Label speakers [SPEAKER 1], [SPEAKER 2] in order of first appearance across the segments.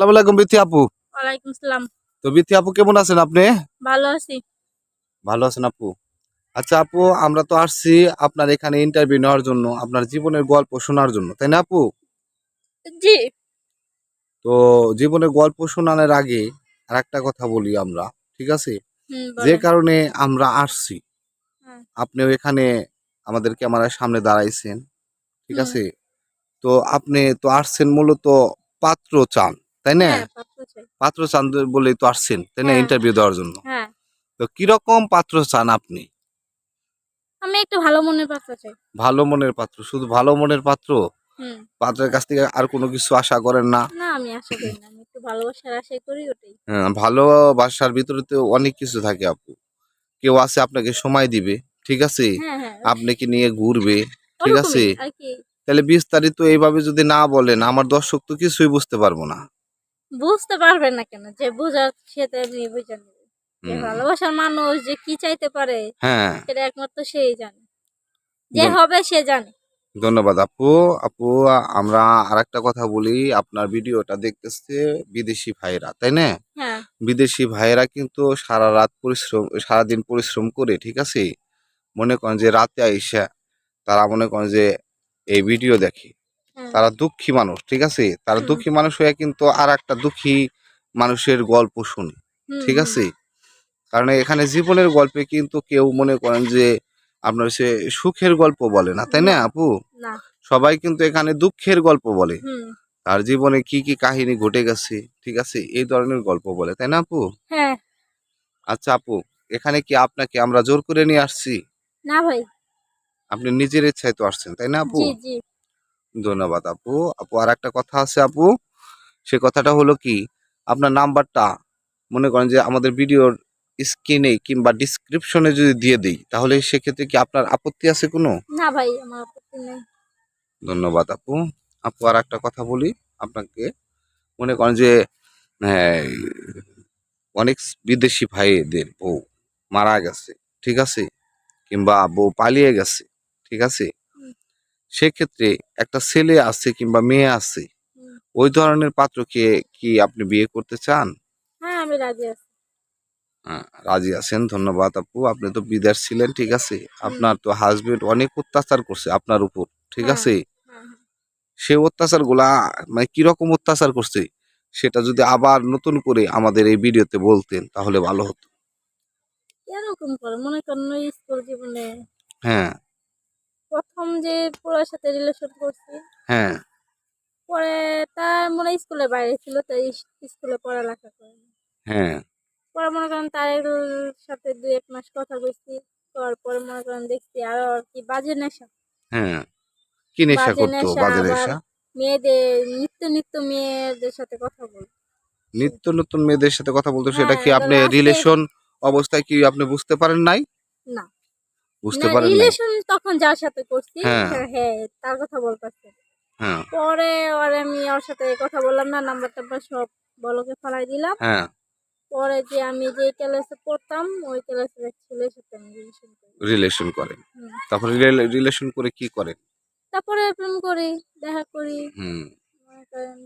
[SPEAKER 1] আসসালামু আলাইকুম বিথি আপু।
[SPEAKER 2] ওয়ালাইকুম সালাম
[SPEAKER 1] তো বিথি আপু কেমন আছেন আপনি?
[SPEAKER 2] ভালো আছি।
[SPEAKER 1] ভালো আছেন আপু। আচ্ছা আপু আমরা তো আসছি আপনার এখানে ইন্টারভিউ নেওয়ার জন্য আপনার জীবনের গল্প শোনার জন্য তাই না আপু?
[SPEAKER 2] জি।
[SPEAKER 1] তো জীবনের গল্প শোনানোর আগে আর একটা কথা বলি আমরা ঠিক আছে? যে কারণে আমরা আসছি
[SPEAKER 2] হ্যাঁ।
[SPEAKER 1] আপনিও এখানে আমাদের ক্যামেরার সামনে দাঁড়াইছেন ঠিক আছে? তো আপনি তো আসছেন মূলত পাত্র চান তাই না?
[SPEAKER 2] হ্যাঁ পাত্র
[SPEAKER 1] চান বলেই তো আসছেন তাই না
[SPEAKER 2] হ্যাঁ।
[SPEAKER 1] ইন্টারভিউ দেওয়ার জন্য?
[SPEAKER 2] হ্যাঁ।
[SPEAKER 1] তো কীরকম পাত্র চান আপনি?
[SPEAKER 2] আমি একটু ভালো মনের পাত্র চাই।
[SPEAKER 1] ভালো মনের পাত্র শুধু ভালো মনের পাত্র? পাত্রের কাছ থেকে আর কোনো কিছু আশা করেন না?
[SPEAKER 2] না আমি আশা করি না আমি একটু ভালোবাসার আশাই করি ওটাই।
[SPEAKER 1] হ্যাঁ, ভালোবাসার ভিতরে তো অনেক কিছু থাকে আপু। কেউ আছে আপনাকে সময় দিবে ঠিক আছে?
[SPEAKER 2] হ্যাঁ হ্যাঁ
[SPEAKER 1] আপনাকে নিয়ে ঘুরবে ঠিক আছে? তাহলে বিস্তারিত এইভাবে যদি না বলেন আমার দর্শক তো কিছুই বুঝতে পারব না।
[SPEAKER 2] বুঝতে পারবেন না কেন যে বোঝার সে তো এমনি বুঝে নেবে। যে ভালোবাসার মানুষ যে কি চাইতে পারে
[SPEAKER 1] হ্যাঁ।
[SPEAKER 2] সেটা একমাত্র সেই জানে। যে হবে সে জানে।
[SPEAKER 1] ধন্যবাদ আপু। আপু আমরা আরেকটা কথা বলি আপনার ভিডিওটা দেখতেছে বিদেশি ভাইরা তাই না?
[SPEAKER 2] হ্যাঁ।
[SPEAKER 1] বিদেশি ভাইয়েরা কিন্তু সারা রাত পরিশ্রম সারাদিন পরিশ্রম করে ঠিক আছে? মনে করেন যে রাতে আইসা তারা মনে করেন যে এই ভিডিও দেখে। তারা দুঃখী মানুষ ঠিক আছে? তারা দুঃখী মানুষ হয়ে কিন্তু আর একটা দুঃখী মানুষের গল্প শুনে ঠিক আছে? কারণ এখানে জীবনের গল্পে কিন্তু কেউ মনে করেন যে আপনার সে সুখের গল্প বলে না তাই না আপু? সবাই কিন্তু এখানে দুঃখের গল্প বলে। তার জীবনে কি কি কাহিনী ঘটে গেছে ঠিক আছে? এই ধরনের গল্প বলে তাই না আপু?
[SPEAKER 2] হ্যাঁ।
[SPEAKER 1] আচ্ছা আপু এখানে কি আপনাকে আমরা জোর করে নিয়ে আসছি?
[SPEAKER 2] না ভাই।
[SPEAKER 1] আপনি নিজের ইচ্ছায় তো আসছেন তাই না আপু? ধন্যবাদ আপু। আপু আর একটা কথা আছে আপু। সে কথাটা হলো কি আপনার নাম্বারটা মনে করেন যে আমাদের ভিডিওর স্ক্রিনে কিংবা ডিসক্রিপশনে যদি দিয়ে দিই তাহলে সেক্ষেত্রে কি আপনার আপত্তি আছে কোনো?
[SPEAKER 2] না ভাই আমার আপত্তি নেই।
[SPEAKER 1] ধন্যবাদ আপু। আপু আর একটা কথা বলি আপনাকে। মনে করেন যে হ্যাঁ, অনেক বিদেশি ভাইদের বউ মারা গেছে ঠিক আছে? কিংবা বউ পালিয়ে গেছে ঠিক আছে। সেক্ষেত্রে একটা ছেলে আছে কিংবা মেয়ে আছে ওই ধরনের পাত্রকে কি আপনি বিয়ে করতে চান?
[SPEAKER 2] হ্যাঁ আমি রাজি আছি।
[SPEAKER 1] হ্যাঁ, রাজি আছেন ধন্যবাদ আপু। আপনি তো বিদেশ ছিলেন ঠিক আছে? আপনার তো হাজবেন্ড অনেক অত্যাচার করছে আপনার উপর ঠিক
[SPEAKER 2] হ্যাঁ।
[SPEAKER 1] আছে? সে অত্যাচারগুলা মানে কীরকম অত্যাচার করছে সেটা যদি আবার নতুন করে আমাদের এই ভিডিওতে বলতেন তাহলে ভালো হতো।
[SPEAKER 2] এরকম করে মনে করেন ওই স্কুল জীবনে
[SPEAKER 1] হ্যাঁ
[SPEAKER 2] প্রথম যে পুরোর সাথে রিলেশন করছি।
[SPEAKER 1] হ্যাঁ।
[SPEAKER 2] পরে তার মনে স্কুলের বাইরে ছিল তাই স্কুলে পড়ালেখা করে
[SPEAKER 1] হ্যাঁ।
[SPEAKER 2] পরে মনে করেন তার সাথে দুই এক মাস কথা কইছি করার পরে মনে করেন দেখছি আরও আর কি বাজে নেশা।
[SPEAKER 1] হ্যাঁ। কি নেশা করতো বাজে নেশা?
[SPEAKER 2] মেয়েদের নিত্য নিত্য মেয়েদের সাথে কথা বল।
[SPEAKER 1] নিত্য নতুন মেয়েদের সাথে কথা বলতো সেটা কি
[SPEAKER 2] হ্যাঁ,
[SPEAKER 1] আপনি
[SPEAKER 2] last এ-
[SPEAKER 1] রিলেশন অবস্থায় কি আপনি বুঝতে পারেন নাই?
[SPEAKER 2] না।
[SPEAKER 1] বুঝতে পারেন
[SPEAKER 2] রিলেশন তখন যার সাথে করছি
[SPEAKER 1] হ্যাঁ।
[SPEAKER 2] হ্যাঁ হ্যাঁ তার কথা বলতেছে।
[SPEAKER 1] হ্যাঁ।
[SPEAKER 2] পরে আর আমি ওর সাথে কথা বললাম না নাম্বার টাম্বার সব বলকে ফেলাই দিলাম।
[SPEAKER 1] হ্যাঁ।
[SPEAKER 2] পরে যে আমি যে ক্লাসে পড়তাম ওই ক্লাসের এক ছেলের সাথে আমি রিলেশন করি।
[SPEAKER 1] রিলেশন করেন। তারপরে রিলেশন করে কি করেন?
[SPEAKER 2] তারপরে প্রেম করি দেখা করি।
[SPEAKER 1] হুম।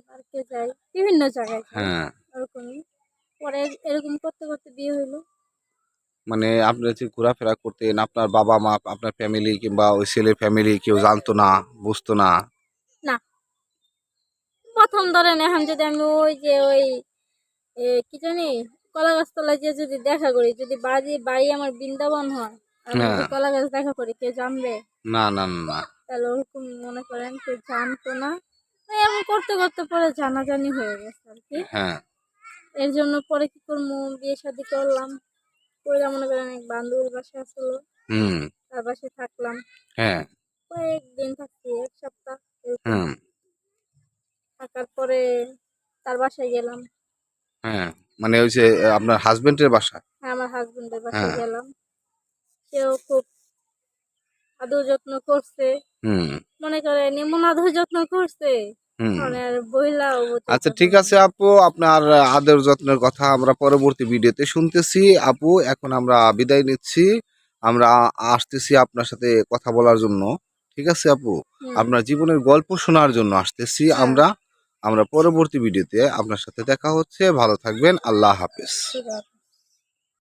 [SPEAKER 2] পার্কে যাই বিভিন্ন জায়গায়
[SPEAKER 1] হ্যাঁ।
[SPEAKER 2] ওরকমই। পরে এরকম করতে করতে বিয়ে হইল।
[SPEAKER 1] মানে আপনি যদি ঘোরাফেরা করতেন আপনার বাবা মা আপনার ফ্যামিলি কিংবা ওই ছেলের ফ্যামিলি কেউ জানতো না বুঝতো না?
[SPEAKER 2] প্রথম ধরেন এখন যদি আমি ওই যে ওই এ, কি জানি কলা গাছতলায় যে যদি দেখা করি যদি বাড়ি বাড়ি আমার বৃন্দাবন হয় আর আমি যদি
[SPEAKER 1] হ্যাঁ।
[SPEAKER 2] কলা গাছ দেখা করি কেউ জানবে?
[SPEAKER 1] না না না না।
[SPEAKER 2] তাহলে ওরকম মনে করেন কেউ জানতো না। এই এমন করতে করতে পরে জানাজানি হয়ে গেছে আর কি।
[SPEAKER 1] হ্যাঁ।
[SPEAKER 2] এর জন্য পরে কি করব? বিয়ে শাদি করলাম। মনে করেন এক বান্ধবীর বাসায় আসলো
[SPEAKER 1] হুম।
[SPEAKER 2] তার বাসায় থাকলাম।
[SPEAKER 1] হ্যাঁ।
[SPEAKER 2] কয়েকদিন থাকছি এক সপ্তাহ
[SPEAKER 1] হুম।
[SPEAKER 2] থাকার পরে তার বাসায় গেলাম।
[SPEAKER 1] হ্যাঁ মানে ওই যে আপনার হাজবেন্ডের বাসা?
[SPEAKER 2] হ্যাঁ আমার হাজবেন্ডের বাসায়
[SPEAKER 1] হ্যাঁ।
[SPEAKER 2] গেলাম। সেও খুব আদর যত্ন করছে।
[SPEAKER 1] হুম।
[SPEAKER 2] মনে করেন এমন আদর যত্ন করছে
[SPEAKER 1] আচ্ছা ঠিক আছে আপু আপনার আদর যত্নের কথা আমরা পরবর্তী ভিডিওতে শুনতেছি। আপু এখন আমরা বিদায় নিচ্ছি। আমরা আসতেছি আপনার সাথে কথা বলার জন্য। ঠিক আছে আপু? আপনার জীবনের গল্প শোনার জন্য আসতেছি
[SPEAKER 2] হ্যাঁ।
[SPEAKER 1] আমরা। আমরা পরবর্তী ভিডিওতে আপনার সাথে দেখা হচ্ছে। ভালো থাকবেন। আল্লাহ হাফেজ।